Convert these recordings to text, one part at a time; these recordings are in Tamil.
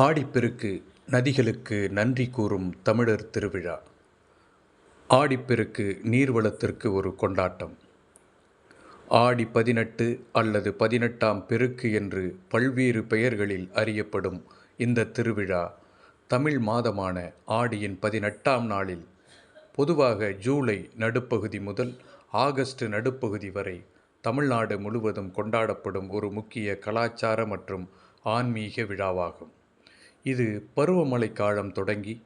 ஆடிப்பெருக்கு நதிகளுக்கு நன்றி கூறும் தமிழர் திருவிழா. ஆடிப்பெருக்கு நீர்வளத்திற்கு ஒரு கொண்டாட்டம். ஆடி பதினெட்டு அல்லது பதினெட்டாம் பெருக்கு என்று பல்வேறு பெயர்களில் அறியப்படும் இந்த திருவிழா தமிழ் மாதமான ஆடியின் பதினெட்டாம் நாளில் பொதுவாக ஜூலை நடுப்பகுதி முதல் ஆகஸ்ட் நடுப்பகுதி வரை தமிழ்நாடு முழுவதும் கொண்டாடப்படும் ஒரு முக்கிய கலாச்சார மற்றும் ஆன்மீக விழாவாகும். இது பருவமழை காலம் தொடங்கி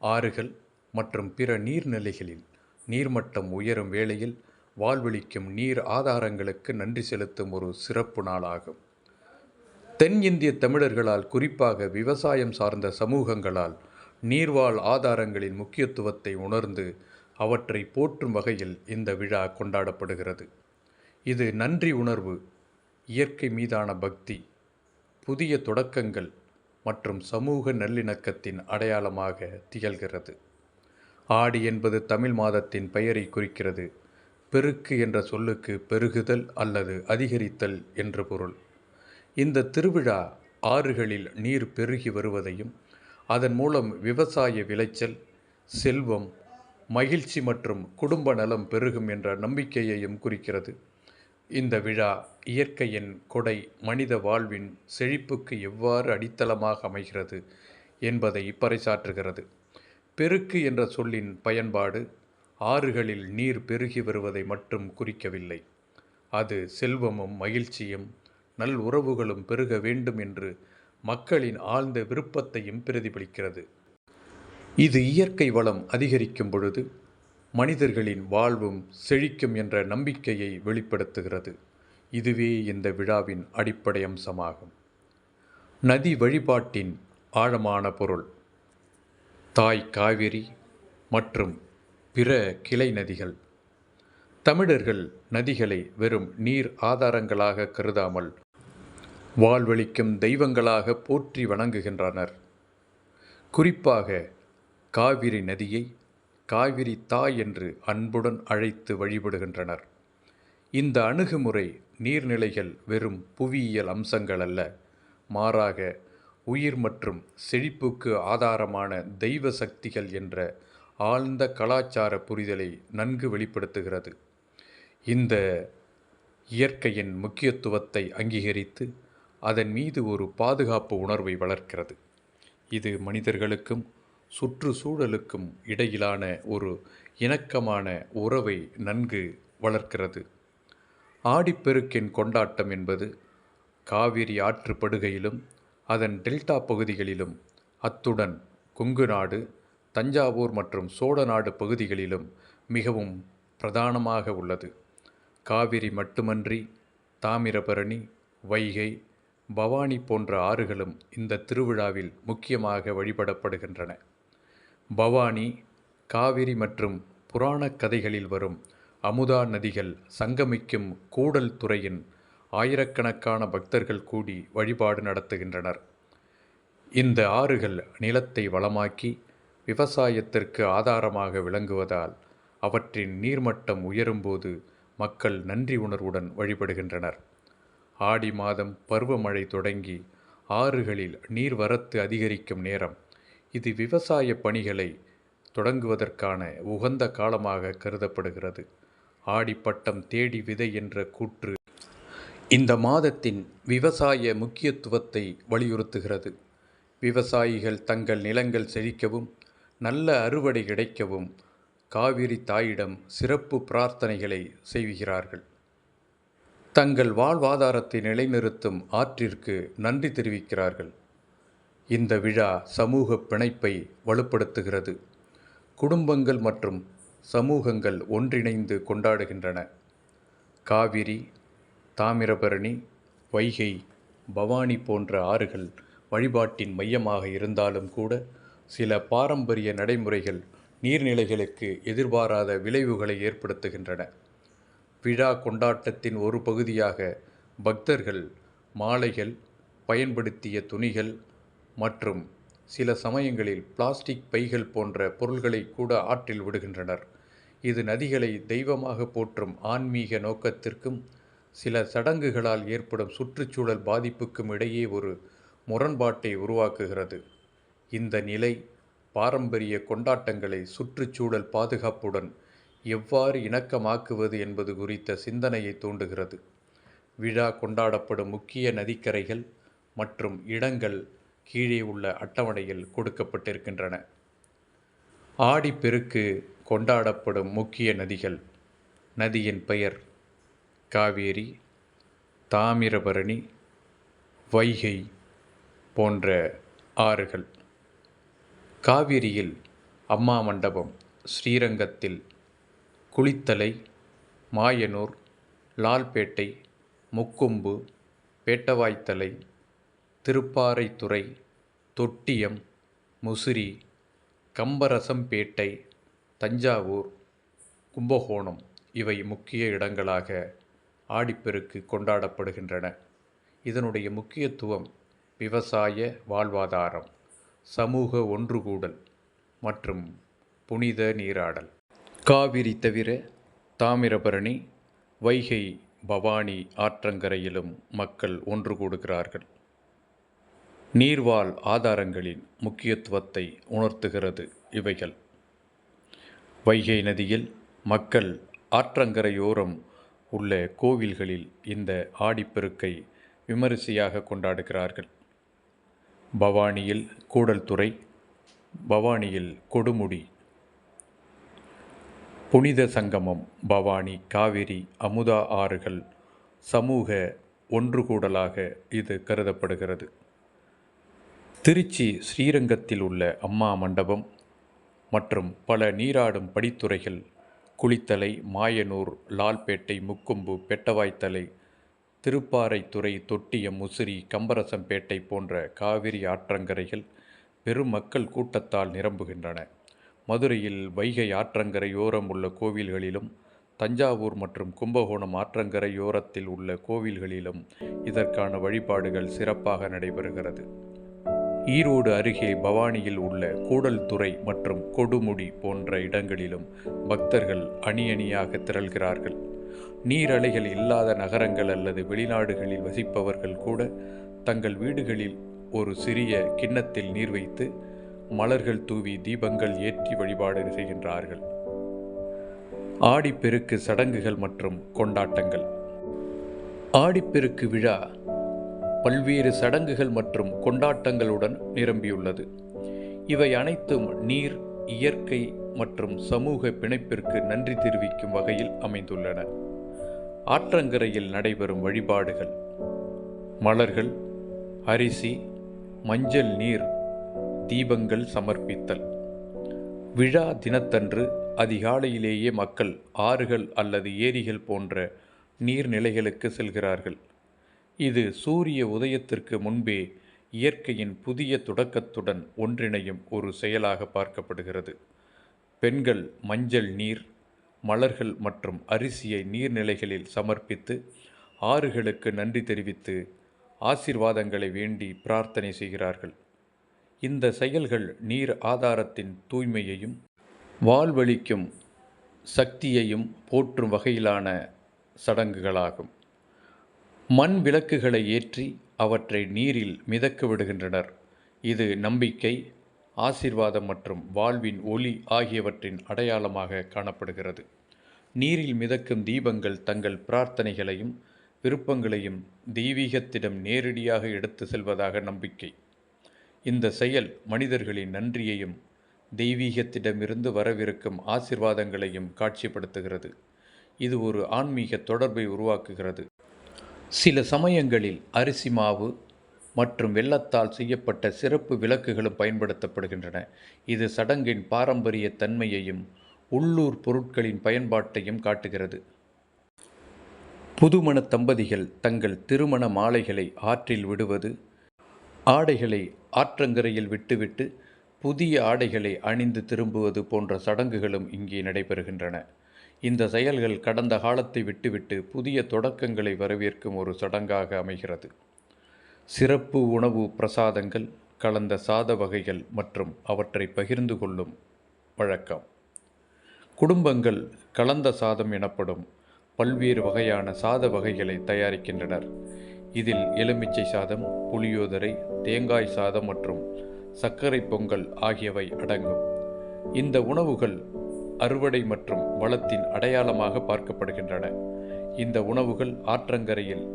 ஆறுகள் மற்றும் பிற நீர்நிலைகளில் நீர்மட்டம் உயரும் வேளையில் வாழ்வளிக்கும் நீர் ஆதாரங்களுக்கு நன்றி செலுத்தும் ஒரு சிறப்பு நாளாகும். தென் இந்திய தமிழர்களால் குறிப்பாக விவசாயம் சார்ந்த சமூகங்களால் நீர்வாழ் ஆதாரங்களின் முக்கியத்துவத்தை உணர்ந்து அவற்றை போற்றும் வகையில் இந்த விழா கொண்டாடப்படுகிறது. இது நன்றி உணர்வு இயற்கை மீதான பக்தி புதிய தொடக்கங்கள் மற்றும் சமூக நல்லிணக்கத்தின் அடையாளமாக திகழ்கிறது. ஆடி என்பது தமிழ் மாதத்தின் பெயரை குறிக்கிறது. பெருக்கு என்ற சொல்லுக்கு பெருகுதல் அல்லது அதிகரித்தல் என்று பொருள். இந்த திருவிழா ஆறுகளில் நீர் பெருகி வருவதையும் அதன் மூலம் விவசாய விளைச்சல் செல்வம் மகிழ்ச்சி மற்றும் குடும்ப நலம் பெருகும் என்ற நம்பிக்கையையும் குறிக்கிறது. இந்த விழா இயற்கையின் கொடை மனித வாழ்வின் செழிப்புக்கு எவ்வாறு அடித்தளமாக அமைகிறது என்பதை பறைசாற்றுகிறது. பெருக்கு என்ற சொல்லின் பயன்பாடு ஆறுகளில் நீர் பெருகி வருவதை மட்டும் குறிக்கவில்லை. அது செல்வமும் மகிழ்ச்சியும் நல் உறவுகளும் பெருக வேண்டும் என்று மக்களின் ஆழ்ந்த விருப்பத்தையும் பிரதிபலிக்கிறது. இது இயற்கை வளம் அதிகரிக்கும் பொழுது மனிதர்களின் வாழ்வும் செழிக்கும் என்ற நம்பிக்கையை வெளிப்படுத்துகிறது. இதுவே இந்த விழாவின் அடிப்படை அம்சமாகும். நதி வழிபாட்டின் ஆழமான பொருள். தாய் காவிரி மற்றும் பிற கிளை நதிகள். தமிழர்கள் நதிகளை வெறும் நீர் ஆதாரங்களாக கருதாமல் வாழ்வளிக்கும் தெய்வங்களாக போற்றி வணங்குகின்றனர். குறிப்பாக காவிரி நதியை காவிரி தாய் என்று அன்புடன் அழைத்து வழிபடுகின்றனர். இந்த அணுகுமுறை நீர்நிலைகள் வெறும் புவியியல் அம்சங்கள் அல்ல. மாறாக உயிர் மற்றும் செழிப்புக்கு ஆதாரமான தெய்வ சக்திகள் என்ற ஆழ்ந்த கலாச்சார புரிதலை நன்கு வெளிப்படுத்துகிறது. இந்த இயற்கையின் முக்கியத்துவத்தை அங்கீகரித்து அதன் மீது ஒரு பாதுகாப்பு உணர்வை வளர்க்கிறது. இது மனிதர்களுக்கும் சுற்றுச்சூழலுக்கும் இடையிலான ஒரு இணக்கமான உறவை நன்கு வளர்க்கிறது. ஆடிப்பெருக்கின் கொண்டாட்டம் என்பது காவிரி ஆற்றுப்படுகையிலும் அதன் டெல்டா பகுதிகளிலும் அத்துடன் கொங்கு நாடு தஞ்சாவூர் மற்றும் சோழநாடு பகுதிகளிலும் மிகவும் பிரதானமாக உள்ளது. காவிரி மட்டுமன்றி தாமிரபரணி வைகை பவானி போன்ற ஆறுகளும் இந்த திருவிழாவில் முக்கியமாக வழிபடப்படுகின்றன. பவானி காவிரி மற்றும் புராணக் கதைகளில் வரும் அமுதா நதிகள் சங்கமிக்கும் கூடல் துறையின் ஆயிரக்கணக்கான பக்தர்கள் கூடி வழிபாடு நடத்துகின்றனர். இந்த ஆறுகள் நிலத்தை வளமாக்கி விவசாயத்திற்கு ஆதாரமாக விளங்குவதால் அவற்றின் நீர்மட்டம் உயரும்போது மக்கள் நன்றி உணர்வுடன் வழிபடுகின்றனர். ஆடி மாதம் பருவமழை தொடங்கி ஆறுகளில் நீர்வரத்து அதிகரிக்கும் நேரம் இது விவசாய பணிகளை தொடங்குவதற்கான உகந்த காலமாக கருதப்படுகிறது. ஆடிப்பட்டம் தேடி விதை என்ற கூற்று இந்த மாதத்தின் விவசாய முக்கியத்துவத்தை வலியுறுத்துகிறது. விவசாயிகள் தங்கள் நிலங்கள் செழிக்கவும் நல்ல அறுவடை கிடைக்கவும் காவிரி தாயிடம் சிறப்பு பிரார்த்தனைகளை செய்கிறார்கள். தங்கள் வாழ்வாதாரத்தை நிலைநிறுத்தும் ஆற்றிற்கு நன்றி தெரிவிக்கிறார்கள். இந்த விழா சமூக பிணைப்பை வலுப்படுத்துகிறது. குடும்பங்கள் மற்றும் சமூகங்கள் ஒன்றிணைந்து கொண்டாடுகின்றன. காவிரி தாமிரபரணி வைகை பவானி போன்ற ஆறுகள் வழிபாட்டின் மையமாக இருந்தாலும் கூட சில பாரம்பரிய நடைமுறைகள் நீர்நிலைகளுக்கு எதிர்பாராத விளைவுகளை ஏற்படுத்துகின்றன. விழா கொண்டாட்டத்தின் ஒரு பகுதியாக பக்தர்கள் மாலைகள் பயன்படுத்திய துணிகள் மற்றும் சில சமயங்களில் பிளாஸ்டிக் பைகள் போன்ற பொருள்களை கூட ஆற்றில் விடுகின்றனர். இது நதிகளை தெய்வமாக போற்றும் ஆன்மீக நோக்கத்திற்கும் சில சடங்குகளால் ஏற்படும் சுற்றுச்சூழல் பாதிப்புக்கும் இடையே ஒரு முரண்பாட்டை உருவாக்குகிறது. இந்த நிலை பாரம்பரிய கொண்டாட்டங்களை சுற்றுச்சூழல் பாதுகாப்புடன் எவ்வாறு இணக்கமாக்குவது என்பது குறித்த சிந்தனையை தூண்டுகிறது. விழா கொண்டாடப்படும் முக்கிய நதிக்கரைகள் மற்றும் இடங்கள் கீழே உள்ள அட்டவணையில் கொடுக்கப்பட்டிருக்கின்றன. ஆடிப்பெருக்கு கொண்டாடப்படும் முக்கிய நதிகள். நதியின் பெயர் காவேரி தாமிரபரணி வைகை போன்ற ஆறுகள். காவிரியில் அம்மா மண்டபம் ஸ்ரீரங்கத்தில் குளித்தலை மாயனூர் லால்பேட்டை முக்கொம்பு பேட்டவாய்த்தலை திருப்பாறைத்துறை தொட்டியம் முசிறி கம்பரசம்பேட்டை தஞ்சாவூர் கும்பகோணம் இவை முக்கிய இடங்களாக ஆடிப்பெருக்கு கொண்டாடப்படுகின்றன. இதனுடைய முக்கியத்துவம் விவசாய வாழ்வாதாரம் சமூக ஒன்றுகூடல் மற்றும் புனித நீராடல். காவிரி தவிர தாமிரபரணி வைகை பவானி ஆற்றங்கரையிலும் மக்கள் ஒன்று கூடுகிறார்கள். நீர்வாழ் ஆதாரங்களின் முக்கியத்துவத்தை உணர்த்துகிறது இவைகள். வைகை நதியில் மக்கள் ஆற்றங்கரையோரம் உள்ள கோவில்களில் இந்த ஆடிப்பெருக்கை விமரிசையாக கொண்டாடுகிறார்கள். பவானியில் கூடல்துறை பவானியில் கொடுமுடி புனித சங்கமம் பவானி காவிரி அமுதா ஆறுகள் சமூக ஒன்றுகூடலாக இது கருதப்படுகிறது. திருச்சி ஸ்ரீரங்கத்தில் உள்ள அம்மா மண்டபம் மற்றும் பல நீராடும் படித்துறைகள் குளித்தலை மாயனூர் லால்பேட்டை முக்கொம்பு பெட்டவாய்த்தலை திருப்பாறைத்துறை தொட்டியம் முசிறி கம்பரசம்பேட்டை போன்ற காவிரி ஆற்றங்கரைகள் பெரும் மக்கள் கூட்டத்தால் நிரம்புகின்றன. மதுரையில் வைகை ஆற்றங்கரையோரம் உள்ள கோவில்களிலும் தஞ்சாவூர் மற்றும் கும்பகோணம் ஆற்றங்கரையோரத்தில் உள்ள கோவில்களிலும் இதற்கான வழிபாடுகள் சிறப்பாக நடைபெறுகிறது. ஈரோடு அருகே பவானியில் உள்ள கூடல்துறை மற்றும் கொடுமுடி போன்ற இடங்களிலும் பக்தர்கள் அணி அணியாக திரள்கிறார்கள் நீரலைகள் இல்லாத நகரங்கள் அல்லது வெளிநாடுகளில் வசிப்பவர்கள் கூட தங்கள் வீடுகளில் ஒரு சிறிய கிண்ணத்தில் நீர் வைத்து மலர்கள் தூவி தீபங்கள் ஏற்றி வழிபாடு செய்கின்றார்கள். ஆடிப்பெருக்கு சடங்குகள் மற்றும் கொண்டாட்டங்கள். ஆடிப்பெருக்கு விழா பல்வேறு சடங்குகள் மற்றும் கொண்டாட்டங்களுடன் நிரம்பியுள்ளது. இவை அனைத்தும் நீர் இயற்கை மற்றும் சமூக பிணைப்பிற்கு நன்றி தெரிவிக்கும் வகையில் அமைந்துள்ளன. ஆற்றங்கரையில் நடைபெறும் வழிபாடுகள். மலர்கள் அரிசி மஞ்சள் நீர் தீபங்கள் சமர்ப்பித்தல். விழா தினத்தன்று அதிகாலையிலேயே மக்கள் ஆறுகள் அல்லது ஏரிகள் போன்ற நீர்நிலைகளுக்கு செல்கிறார்கள். இது சூரிய உதயத்திற்கு முன்பே இயற்கையின் புதிய தொடக்கத்துடன் ஒன்றிணையும் ஒரு செயலாக பார்க்கப்படுகிறது. பெண்கள் மஞ்சள் நீர் மலர்கள் மற்றும் அரிசியை நீர்நிலைகளில் சமர்ப்பித்து ஆறுகளுக்கு நன்றி தெரிவித்து ஆசிர்வாதங்களை வேண்டி பிரார்த்தனை செய்கிறார்கள். இந்த செயல்கள் நீர் ஆதாரத்தின் தூய்மையையும் வாழ்வழிக்கும் சக்தியையும் போற்றும் வகையிலான சடங்குகளாகும். மண் விளக்குகளை ஏற்றி அவற்றை நீரில் மிதக்க விடுகின்றனர். இது நம்பிக்கை ஆசிர்வாதம் மற்றும் வாழ்வின் ஒளி ஆகியவற்றின் அடையாளமாக காணப்படுகிறது. நீரில் மிதக்கும் தீபங்கள் தங்கள் பிரார்த்தனைகளையும் விருப்பங்களையும் தெய்வீகத்திடம் நேரடியாக எடுத்து செல்வதாக நம்பிக்கை. இந்த செயல் மனிதர்களின் நன்றியையும் தெய்வீகத்திடமிருந்து வரவிருக்கும் ஆசிர்வாதங்களையும் காட்சிப்படுத்துகிறது. இது ஒரு ஆன்மீக தொடர்பை உருவாக்குகிறது. சில சமயங்களில் அரிசி மாவு மற்றும் வெள்ளத்தால் செய்யப்பட்ட சிறப்பு விளக்குகளும் பயன்படுத்தப்படுகின்றன. இது சடங்கின் பாரம்பரிய தன்மையையும் உள்ளூர் பொருட்களின் பயன்பாட்டையும் காட்டுகிறது. புதுமண தம்பதிகள் தங்கள் திருமண மாலைகளை ஆற்றில் விடுவது ஆடைகளை ஆற்றங்கரையில் விட்டுவிட்டு புதிய ஆடைகளை அணிந்து திரும்புவது போன்ற சடங்குகளும் இங்கே நடைபெறுகின்றன. இந்த செயல்கள் கடந்த காலத்தை விட்டுவிட்டு புதிய தொடக்கங்களை வரவேற்கும் ஒரு சடங்காக அமைகிறது. சிறப்பு உணவு பிரசாதங்கள் கலந்த சாத வகைகள் மற்றும் அவற்றை பகிர்ந்து கொள்ளும் வழக்கம் குடும்பங்கள் கலந்த சாதம் எனப்படும் பல்வேறு வகையான சாத வகைகளை தயாரிக்கின்றனர். இதில் எலுமிச்சை சாதம் புளியோதரை தேங்காய் சாதம் மற்றும் சர்க்கரை பொங்கல் ஆகியவை அடங்கும். இந்த உணவுகள் அறுவடை மற்றும் வளத்தின் அடையாளமாக பார்க்கப்படுகின்றன. இந்த உணவுகள் ஆற்றங்கரையில்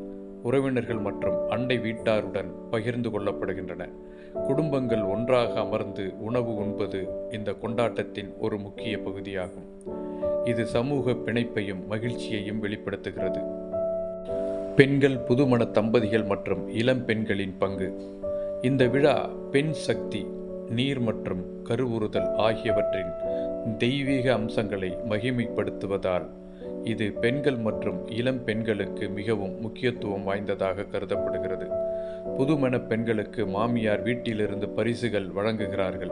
உறவினர்கள் மற்றும் அண்டை வீட்டாருடன் பகிர்ந்து கொள்ளப்படுகின்றன. குடும்பங்கள் ஒன்றாக அமர்ந்து உணவு உண்பது இந்த கொண்டாட்டத்தின் ஒரு முக்கிய பகுதியாகும். இது சமூக பிணைப்பையும் மகிழ்ச்சியையும் வெளிப்படுத்துகிறது. பெண்கள் புதுமண தம்பதிகள் மற்றும் இளம் பெண்களின் பங்கு. இந்த விழா பெண் சக்தி நீர் மற்றும் கருவுறுதல் ஆகியவற்றின் தெய்வீக அம்சங்களை மகிமைப்படுத்துவதால் இது பெண்கள் மற்றும் இளம் பெண்களுக்கு மிகவும் முக்கியத்துவம் வாய்ந்ததாக கருதப்படுகிறது. புதுமண பெண்களுக்கு மாமியார் வீட்டிலிருந்து பரிசுகள் வழங்குகிறார்கள்.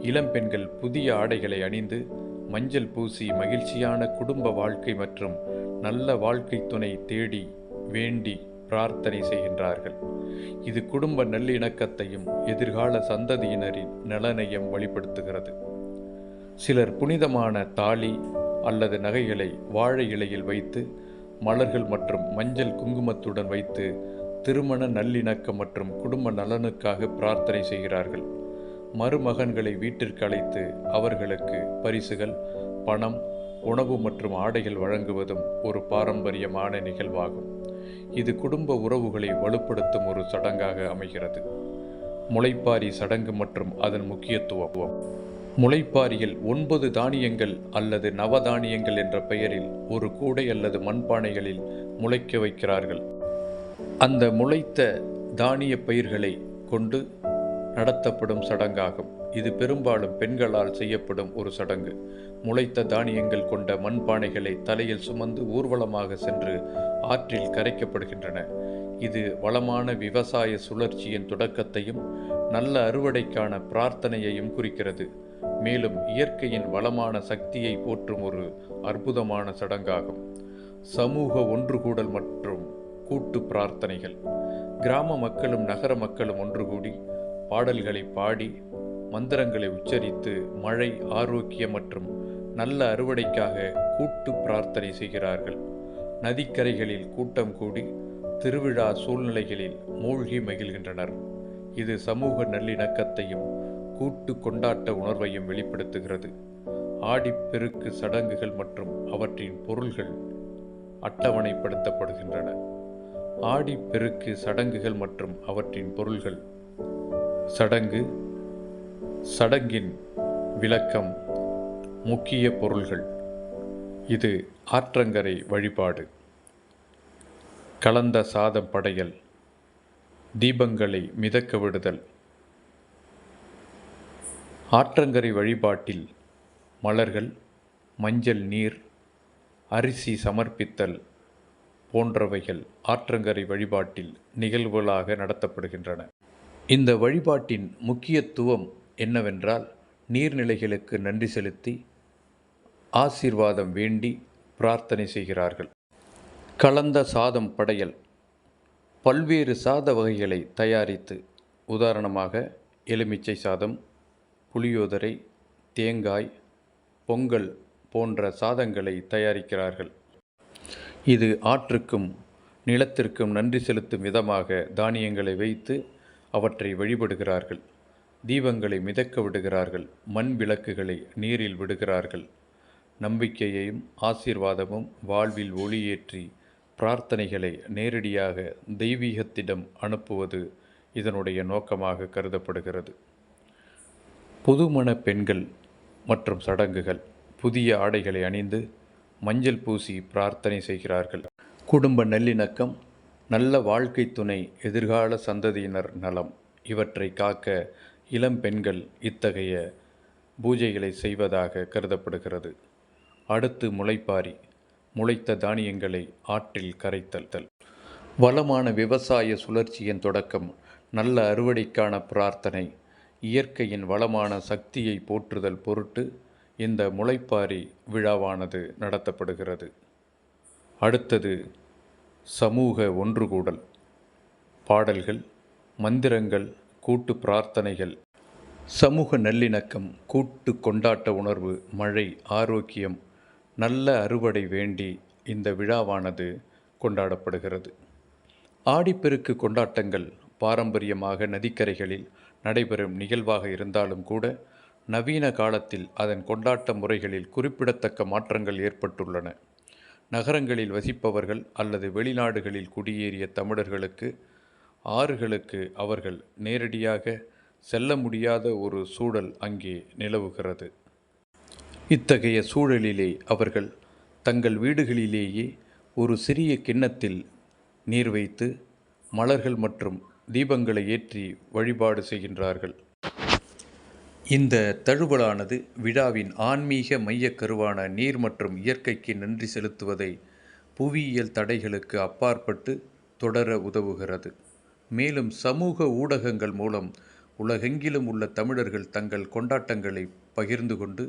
இளம் பெண்கள் புதிய ஆடைகளை அணிந்து மஞ்சள் பூசி மகிழ்ச்சியான குடும்ப வாழ்க்கை மற்றும் நல்ல வாழ்க்கை துணை தேடி வேண்டி பிரார்த்தனை செய்கின்றார்கள். இது குடும்ப நல்லிணக்கத்தையும் எதிர்கால சந்ததியினரின் நலனையும் வழிபடுத்துகிறது. சிலர் புனிதமான தாலி அல்லது நகைகளை வாழை இலையில் வைத்து மலர்கள் மற்றும் மஞ்சள் குங்குமத்துடன் வைத்து திருமண நல்லிணக்கம் மற்றும் குடும்ப நலனுக்காக பிரார்த்தனை செய்கிறார்கள். மருமகன்களை வீட்டிற்கு அழைத்து அவர்களுக்கு பரிசுகள் பணம் உணவு மற்றும் ஆடைகள் வழங்குவதும் ஒரு பாரம்பரியமான நிகழ்வாகும். இது குடும்ப உறவுகளை வலுப்படுத்தும் ஒரு சடங்காக அமைகிறது. முளைப்பாரி சடங்கு மற்றும் அதன் முக்கியத்துவம். முளைப்பாரியில் ஒன்பது தானியங்கள் அல்லது நவதானியங்கள் என்ற பெயரில் ஒரு கூடை அல்லது மண்பானைகளில் முளைக்க வைக்கிறார்கள். அந்த முளைத்த தானிய பயிர்களை கொண்டு நடத்தப்படும் சடங்காகும். இது பெரும்பாலும் பெண்களால் செய்யப்படும் ஒரு சடங்கு. முளைத்த தானியங்கள் கொண்ட மண்பானைகளை தலையில் சுமந்து ஊர்வலமாக சென்று ஆற்றில் கரைக்கப்படுகின்றன. இது வளமான விவசாய சுழற்சியின் தொடக்கத்தையும் நல்ல அறுவடைக்கான பிரார்த்தனையையும் குறிக்கிறது. மேலும் இயற்கையின் வளமான சக்தியை போற்றும் ஒரு அற்புதமான சடங்காகும். சமூக ஒன்றுகூடல் மற்றும் கூட்டு பிரார்த்தனைகள். கிராம மக்களும் நகர மக்களும் ஒன்று கூடி பாடல்களை பாடி மந்திரங்களை உச்சரித்து மழை ஆரோக்கியம் மற்றும் நல்ல அறுவடைக்காக கூட்டு பிரார்த்தனை செய்கிறார்கள். நதிக்கரைகளில் கூட்டம் கூடி திருவிழா சூழ்நிலைகளில் மூழ்கி மகிழ்கின்றனர். இது சமூக நல்லிணக்கத்தையும் கூட்டு கொண்டாட்ட உணர்வையும் வெளிப்படுத்துகிறது. ஆடிப்பெருக்கு சடங்குகள் மற்றும் அவற்றின் பொருள்கள் அட்டவணைப்படுத்தப்படுகின்றன. ஆடிப்பெருக்கு சடங்குகள் மற்றும் அவற்றின் பொருள்கள் சடங்கு சடங்கின் விளக்கம் முக்கிய பொருள்கள். இது ஆற்றங்கரை வழிபாடு. கலந்த சாதம் படையல் தீபங்களை மிதக்க விடுதல். ஆற்றங்கரை வழிபாட்டில் மலர்கள் மஞ்சள் நீர் அரிசி சமர்ப்பித்தல் போன்றவைகள் ஆற்றங்கரை வழிபாட்டில் நிகழ்வுகளாக நடத்தப்படுகின்றன. இந்த வழிபாட்டின் முக்கியத்துவம் என்னவென்றால் நீர்நிலைகளுக்கு நன்றி செலுத்தி ஆசீர்வாதம் வேண்டி பிரார்த்தனை செய்கிறார்கள். கலந்த சாதம் படையல் பல்வேறு சாத வகைகளை தயாரித்து உதாரணமாக எலுமிச்சை சாதம் புளியோதரை தேங்காய் பொங்கல் போன்ற சாதங்களை தயாரிக்கிறார்கள். இது ஆற்றுக்கும் நிலத்திற்கும் நன்றி செலுத்தும் விதமாக தானியங்களை வைத்து அவற்றை வழிபடுகிறார்கள். தீபங்களை மிதக்க விடுகிறார்கள். மண் விளக்குகளை நீரில் விடுகிறார்கள். நம்பிக்கையையும் ஆசீர்வாதமும் வாழ்வில் ஒளியேற்றி பிரார்த்தனைகளை நேரடியாக தெய்வீகத்திடம் அனுப்புவது இதனுடைய நோக்கமாக கருதப்படுகிறது. புதுமண பெண்கள் மற்றும் சடங்குகள். புதிய ஆடைகளை அணிந்து மஞ்சள் பூசி பிரார்த்தனை செய்கிறார்கள். குடும்ப நல்லிணக்கம் நல்ல வாழ்க்கை துணை எதிர்கால சந்ததியினர் நலம் இவற்றை காக்க இளம் பெண்கள் இத்தகைய பூஜைகளை செய்வதாக கருதப்படுகிறது. அடுத்து முளைப்பாரி முளைத்த தானியங்களை ஆற்றில் கரைத்தல் வளமான விவசாய சுழற்சியின் தொடக்கம் நல்ல அறுவடைக்கான பிரார்த்தனை இயற்கையின் வளமான சக்தியை போற்றுதல் பொருட்டு இந்த முளைப்பாரி விழாவானது நடத்தப்படுகிறது. அடுத்தது சமூக ஒன்றுகூடல். பாடல்கள் மந்திரங்கள் கூட்டு பிரார்த்தனைகள். சமூக நல்லிணக்கம் கூட்டு கொண்டாட்ட உணர்வு மழை ஆரோக்கியம் நல்ல அறுவடை வேண்டி இந்த விழாவானது கொண்டாடப்படுகிறது. ஆடிப்பெருக்கு கொண்டாட்டங்கள் பாரம்பரியமாக நதிக்கரைகளில் நடைபெறும் நிகழ்வாக இருந்தாலும் கூட நவீன காலத்தில் அதன் கொண்டாட்ட முறைகளில் குறிப்பிடத்தக்க மாற்றங்கள் ஏற்பட்டுள்ளன. நகரங்களில் வசிப்பவர்கள் அல்லது வெளிநாடுகளில் குடியேறிய தமிழர்களுக்கு ஆறுகளுக்கு அவர்கள் நேரடியாக செல்ல முடியாத ஒரு சூழல் அங்கே நிலவுகிறது. இத்தகைய சூழலிலே அவர்கள் தங்கள் வீடுகளிலேயே ஒரு சிறிய கிண்ணத்தில் நீர் வைத்து மலர்கள் மற்றும் தீபங்களை ஏற்றி வழிபாடு செய்கின்றார்கள். இந்த தழுவலானது விழாவின் ஆன்மீக மையக்கருவான நீர் மற்றும் இயற்கைக்கு நன்றி செலுத்துவதை புவியியல் தடைகளுக்கு அப்பாற்பட்டு தொடர உதவுகிறது. மேலும் சமூக ஊடகங்கள் மூலம் உலகெங்கிலும் உள்ள தமிழர்கள் தங்கள் கொண்டாட்டங்களை பகிர்ந்து கொண்டு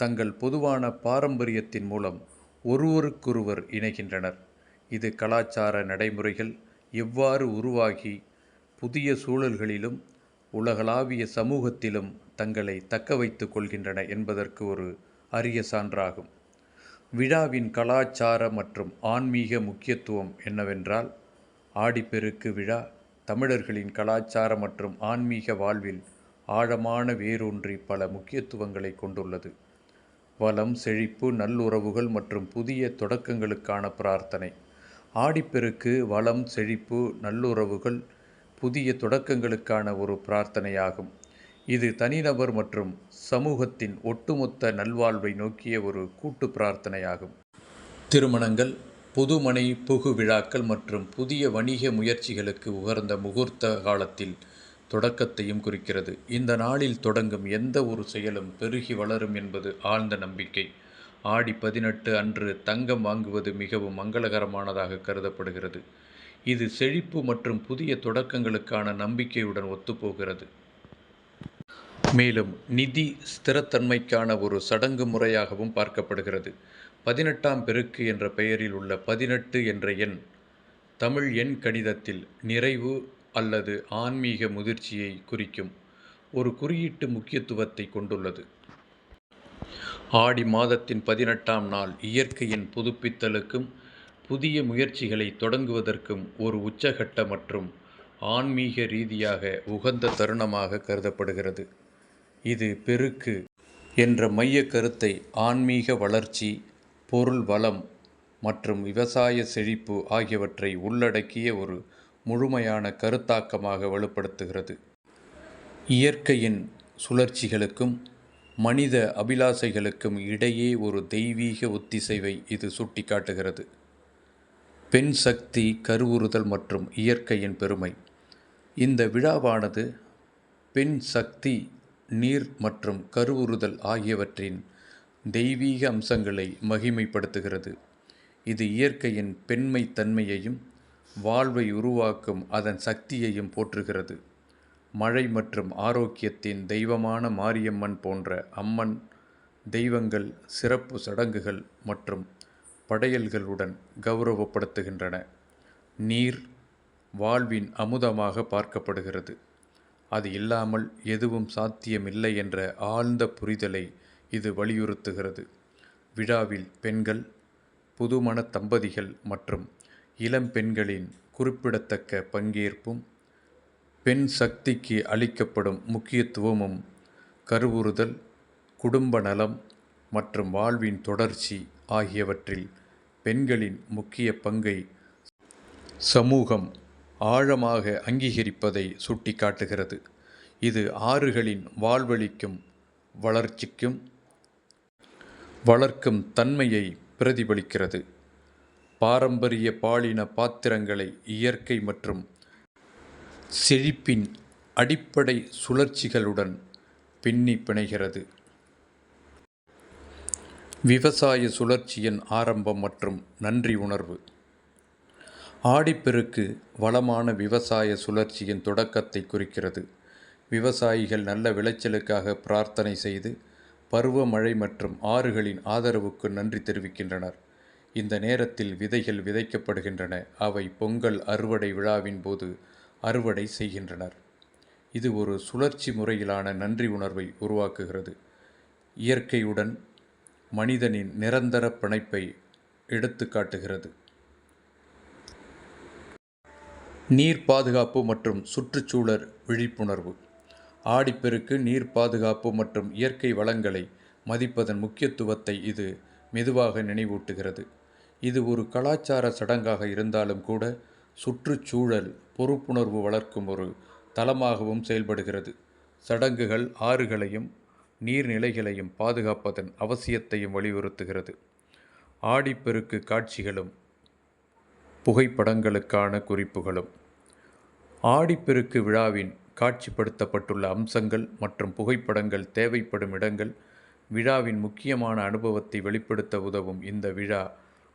தங்கள் பொதுவான பாரம்பரியத்தின் மூலம் ஒருவருக்கொருவர் இணைகின்றனர். இது கலாச்சார நடைமுறைகள் எவ்வாறு உருவாகி புதிய சூழல்களிலும் உலகளாவிய சமூகத்திலும் தங்களை தக்க வைத்து கொள்கின்றன என்பதற்கு ஒரு அரிய சான்றாகும். விழாவின் கலாச்சார மற்றும் ஆன்மீக முக்கியத்துவம் என்னவென்றால் ஆடிப்பெருக்கு விழா தமிழர்களின் கலாச்சார மற்றும் ஆன்மீக வாழ்வில் ஆழமான வேரூன்றி பல முக்கியத்துவங்களை கொண்டுள்ளது. வளம் செழிப்பு நல்லுறவுகள் மற்றும் புதிய தொடக்கங்களுக்கான பிரார்த்தனை. ஆடிப்பெருக்கு வளம் செழிப்பு நல்லுறவுகள் புதிய தொடக்கங்களுக்கான ஒரு பிரார்த்தனையாகும். இது தனிநபர் மற்றும் சமூகத்தின் ஒட்டுமொத்த நல்வாழ்வை நோக்கிய ஒரு கூட்டு பிரார்த்தனையாகும். திருமணங்கள் புதுமனை புகு விழாக்கள் மற்றும் புதிய வணிக முயற்சிகளுக்கு உகர்ந்த முகூர்த்த காலத்தில் தொடக்கத்தையும் குறிக்கிறது. இந்த நாளில் தொடங்கும் எந்த ஒரு செயலும் பெருகி வளரும் என்பது ஆழ்ந்த நம்பிக்கை. ஆடி பதினெட்டு அன்று தங்கம் வாங்குவது மிகவும் மங்களகரமானதாக கருதப்படுகிறது. இது செழிப்பு மற்றும் புதிய தொடக்கங்களுக்கான நம்பிக்கையுடன் ஒத்துப்போகிறது. மேலும் நிதி ஸ்திரத்தன்மைக்கான ஒரு சடங்கு முறையாகவும் பார்க்கப்படுகிறது. பதினெட்டாம் பெருக்கு என்ற பெயரில் உள்ள பதினெட்டு என்ற எண் தமிழ் எண் கணிதத்தில் நிறைவு அல்லது ஆன்மீக முதிர்ச்சியை குறிக்கும் ஒரு குறியீட்டு முக்கியத்துவத்தை கொண்டுள்ளது. ஆடி மாதத்தின் பதினெட்டாம் நாள் இயற்கையின் புதுப்பித்தலுக்கும் புதிய முயற்சிகளை தொடங்குவதற்கும் ஒரு உச்சகட்ட மற்றும் ஆன்மீக ரீதியாக உகந்த தருணமாக கருதப்படுகிறது. இது பெருக்கு என்ற மைய கருத்தை ஆன்மீக வளர்ச்சி பொருள் வளம் மற்றும் விவசாய செழிப்பு ஆகியவற்றை உள்ளடக்கிய ஒரு முழுமையான கருத்தாக்கமாக வலுப்படுத்துகிறது. இயற்கையின் சுழற்சிகளுக்கும் மனித அபிலாசைகளுக்கும் இடையே ஒரு தெய்வீக ஒத்திசைவை இது சுட்டிக்காட்டுகிறது. பெண் சக்தி கருவுறுதல் மற்றும் இயற்கையின் பெருமை. இந்த விழாவானது பெண் சக்தி நீர் மற்றும் கருவுறுதல் ஆகியவற்றின் தெய்வீக அம்சங்களை மகிமைப்படுத்துகிறது. இது இயற்கையின் பெண்மை தன்மையையும் வாழ்வை உருவாக்கும் அதன் சக்தியையும் போற்றுகிறது. மழை மற்றும் ஆரோக்கியத்தின் தெய்வமான மாரியம்மன் போன்ற அம்மன் தெய்வங்கள் சிறப்பு சடங்குகள் மற்றும் படையல்களுடன் கௌரவப்படுத்துகின்றன. நீர் வாழ்வின் அமுதமாக பார்க்கப்படுகிறது. அது இல்லாமல் எதுவும் சாத்தியமில்லை என்ற ஆழ்ந்த புரிதலை இது வலியுறுத்துகிறது. விழாவில் பெண்கள் புதுமண தம்பதிகள் மற்றும் இளம் பெண்களின் குறிப்பிடத்தக்க பங்கேற்பும் பெண் சக்திக்கு அளிக்கப்படும் முக்கியத்துவமும் கருவுறுதல் குடும்ப நலம் மற்றும் வாழ்வின் தொடர்ச்சி ஆகியவற்றில் பெண்களின் முக்கிய பங்கை சமூகம் ஆழமாக அங்கீகரிப்பதை சுட்டிக்காட்டுகிறது. இது ஆறுகளின் வாழ்வழிக்கும் வளர்ச்சிக்கும் வளர்க்கும் தன்மையை பிரதிபலிக்கிறது. பாரம்பரிய பாலின பாத்திரங்களை இயற்கை மற்றும் செழிப்பின் அடிப்படை சுழற்சிகளுடன் பின்னி பிணைகிறது. விவசாய சுழற்சியின் ஆரம்பம் மற்றும் நன்றி உணர்வு. ஆடிப்பெருக்கு வளமான விவசாய சுழற்சியின் தொடக்கத்தை குறிக்கிறது. விவசாயிகள் நல்ல விளைச்சலுக்காக பிரார்த்தனை செய்து பருவமழை மற்றும் ஆறுகளின் ஆதரவுக்கு நன்றி தெரிவிக்கின்றனர். இந்த நேரத்தில் விதைகள் விதைக்கப்படுகின்றன. அவை பொங்கல் அறுவடை விழாவின் போது அறுவடை செய்கின்றனர். இது ஒரு சுழற்சி முறையிலான நன்றி உணர்வை உருவாக்குகிறது. இயற்கையுடன் மனிதனின் நிரந்தர பிணைப்பை எடுத்து காட்டுகிறது. நீர் பாதுகாப்பு மற்றும் சுற்றுச்சூழல் விழிப்புணர்வு. ஆடிப்பெருக்கு நீர் பாதுகாப்பு மற்றும் இயற்கை வளங்களை மதிப்பதன் முக்கியத்துவத்தை இது மெதுவாக நினைவூட்டுகிறது. இது ஒரு கலாச்சார சடங்காக இருந்தாலும் கூட சுற்றுச்சூழல் பொறுப்புணர்வு வளர்க்கும் ஒரு தளமாகவும் செயல்படுகிறது. சடங்குகள் ஆறுகளையும் நீர்நிலைகளையும் பாதுகாப்பதன் அவசியத்தையும் வலியுறுத்துகிறது. ஆடிப்பெருக்கு காட்சிகளும் புகைப்படங்களுக்கான குறிப்புகளும் ஆடிப்பெருக்கு விழாவின் காட்சிப்படுத்தப்பட்டுள்ள அம்சங்கள் மற்றும் புகைப்படங்கள் தேவைப்படும் இடங்கள் விழாவின் முக்கியமான அனுபவத்தை வெளிப்படுத்த உதவும் இந்த விழா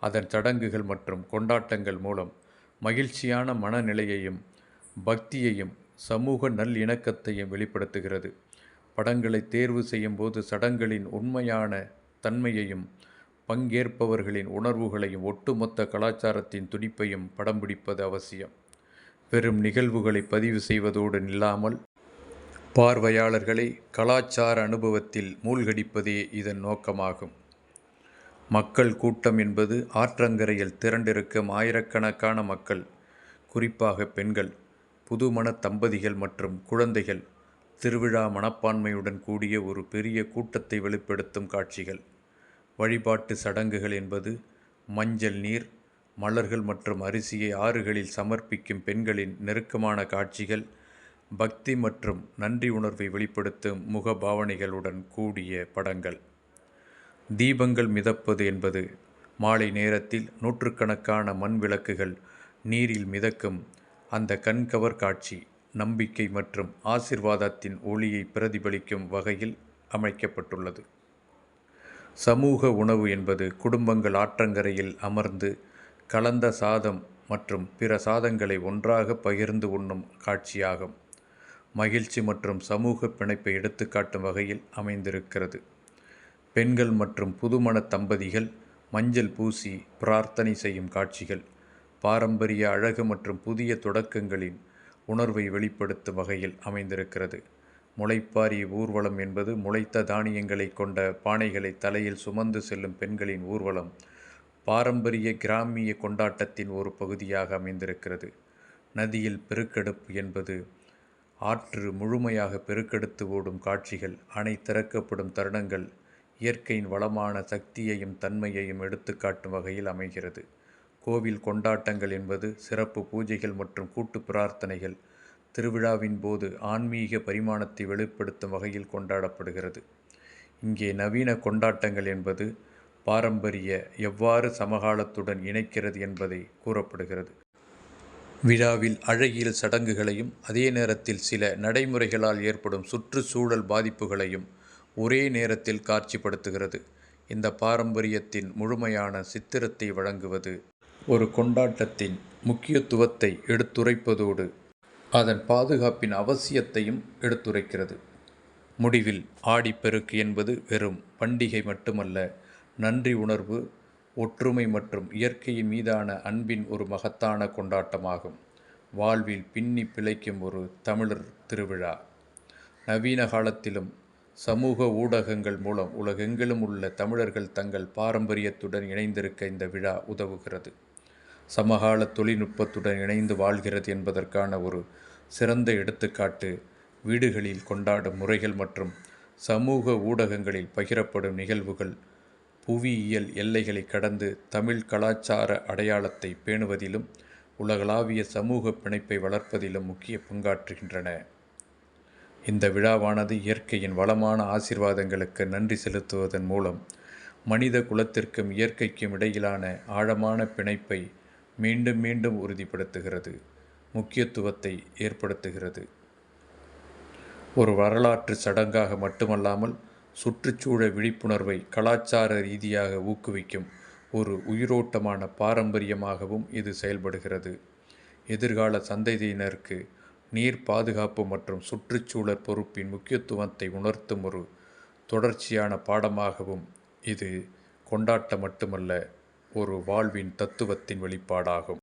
அதன் சடங்குகள் மற்றும் கொண்டாட்டங்கள் மூலம் மகிழ்ச்சியான மனநிலையையும் பக்தியையும் சமூக நல்லிணக்கத்தையும் வெளிப்படுத்துகிறது. படங்களை தேர்வு செய்யும்போது சடங்களின் உண்மையான தன்மையையும் பங்கேற்பவர்களின் உணர்வுகளையும் ஒட்டுமொத்த கலாச்சாரத்தின் துடிப்பையும் படம் பிடிப்பது அவசியம். பெரும் நிகழ்வுகளை பதிவு செய்வதோடு நில்லாமல் பார்வையாளர்களை கலாச்சார அனுபவத்தில் மூழ்கடிப்பதே இதன் நோக்கமாகும். மக்கள் கூட்டம் என்பது ஆற்றங்கரையில் திரண்டிருக்கும் ஆயிரக்கணக்கான மக்கள் குறிப்பாக பெண்கள் புதுமண தம்பதிகள் மற்றும் குழந்தைகள் திருவிழா மனப்பான்மையுடன் கூடிய ஒரு பெரிய கூட்டத்தை வெளிப்படுத்தும் காட்சிகள். வழிபாட்டு சடங்குகள் என்பது மஞ்சள் நீர் மலர்கள் மற்றும் அரிசியை ஆறுகளில் சமர்ப்பிக்கும் பெண்களின் நெருக்கமான காட்சிகள் பக்தி மற்றும் நன்றி உணர்வை வெளிப்படுத்தும் முக பாவனைகளுடன் கூடிய படங்கள். தீபங்கள் மிதப்பது என்பது மாலை நேரத்தில் நூற்றுக்கணக்கான மண் விளக்குகள் நீரில் மிதக்கும் அந்த கண்கவர் காட்சி. நம்பிக்கை மற்றும் ஆசிர்வாதத்தின் ஒளியை பிரதிபலிக்கும் வகையில் அமைக்கப்பட்டுள்ளது. சமூக உணவு என்பது குடும்பங்கள் ஆற்றங்கரையில் அமர்ந்து கலந்த சாதம் மற்றும் பிற சாதங்களை ஒன்றாக பகிர்ந்து உண்ணும் காட்சியாகும். மகிழ்ச்சி மற்றும் சமூக பிணைப்பை எடுத்துக்காட்டும் வகையில் அமைந்திருக்கிறது. பெண்கள் மற்றும் புதுமண தம்பதிகள் மஞ்சள் பூசி பிரார்த்தனை செய்யும் காட்சிகள் பாரம்பரிய அழகு மற்றும் புதிய தொடக்கங்களின் உணர்வை வெளிப்படுத்தும் வகையில் அமைந்திருக்கிறது. முளைப்பாரி ஊர்வலம் என்பது முளைத்த தானியங்களை கொண்ட பானைகளை தலையில் சுமந்து செல்லும் பெண்களின் ஊர்வலம். பாரம்பரிய கிராமிய கொண்டாட்டத்தின் ஒரு பகுதியாக அமைந்திருக்கிறது. நதியில் பெருக்கெடுப்பு என்பது ஆற்று முழுமையாக பெருக்கெடுத்து ஓடும் காட்சிகள் அணை திறக்கப்படும் தருணங்கள் இயற்கையின் வளமான சக்தியையும் தன்மையையும் எடுத்துக்காட்டும் வகையில் அமைகிறது. கோவில் கொண்டாட்டங்கள் என்பது சிறப்பு பூஜைகள் மற்றும் கூட்டு பிரார்த்தனைகள். திருவிழாவின் போது ஆன்மீக பரிமாணத்தை வெளிப்படுத்தும் வகையில் கொண்டாடப்படுகிறது. இங்கே நவீன கொண்டாட்டங்கள் என்பது பாரம்பரிய எவ்வாறு சமகாலத்துடன் இணைக்கிறது என்பதை கூறப்படுகிறது. விழாவில் அழகியல் சடங்குகளையும் அதே நேரத்தில் சில நடைமுறைகளால் ஏற்படும் சுற்றுச்சூழல் பாதிப்புகளையும் ஒரே நேரத்தில் காட்சிப்படுத்துகிறது. இந்த பாரம்பரியத்தின் முழுமையான சித்திரத்தை வழங்குவது ஒரு கொண்டாட்டத்தின் முக்கியத்துவத்தை எடுத்துரைப்பதோடு அதன் பாதுகாப்பின் அவசியத்தையும் எடுத்துரைக்கிறது. முடிவில் ஆடிப்பெருக்கு என்பது வெறும் பண்டிகை மட்டுமல்ல நன்றி உணர்வு ஒற்றுமை மற்றும் இயற்கையின் மீதான அன்பின் ஒரு மகத்தான கொண்டாட்டமாகும். வாழ்வில் பின்னி பிழைக்கும் ஒரு தமிழர் திருவிழா. நவீன காலத்திலும் சமூக ஊடகங்கள் மூலம் உலகெங்கிலும் உள்ள தமிழர்கள் தங்கள் பாரம்பரியத்துடன் இணைந்திருக்க இந்த விழா உதவுகிறது. சமகால தொழில்நுட்பத்துடன் இணைந்து வாழ்கிறது என்பதற்கான ஒரு சிறந்த எடுத்துக்காட்டு வீடுகளில் கொண்டாடும் முறைகள் மற்றும் சமூக ஊடகங்களில் பகிரப்படும் நிகழ்வுகள். புவியியல் எல்லைகளை கடந்து தமிழ் கலாச்சார அடையாளத்தை பேணுவதிலும் உலகளாவிய சமூக பிணைப்பை வளர்ப்பதிலும் முக்கிய பங்காற்றுகின்றன. இந்த விழாவானது இயற்கையின் வளமான ஆசிர்வாதங்களுக்கு நன்றி செலுத்துவதன் மூலம் மனித குலத்திற்கும் இயற்கைக்கும் இடையிலான ஆழமான பிணைப்பை மீண்டும் மீண்டும் உறுதிப்படுத்துகிறது. முக்கியத்துவத்தை ஏற்படுத்துகிறது. ஒரு வரலாற்று சடங்காக மட்டுமல்லாமல் சுற்றுச்சூழல் விழிப்புணர்வை கலாச்சார ரீதியாக ஊக்குவிக்கும் ஒரு உயிரோட்டமான பாரம்பரியமாகவும் இது செயல்படுகிறது. எதிர்கால சந்ததியினருக்கு நீர் பாதுகாப்பு மற்றும் சுற்றுச்சூழல் பொறுப்பின் முக்கியத்துவத்தை உணர்த்தும் ஒரு தொடர்ச்சியான பாடமாகவும் இது கொண்டாட்டம் மட்டுமல்ல ஒரு வாழ்வின் தத்துவத்தின் வெளிப்பாடாகும்.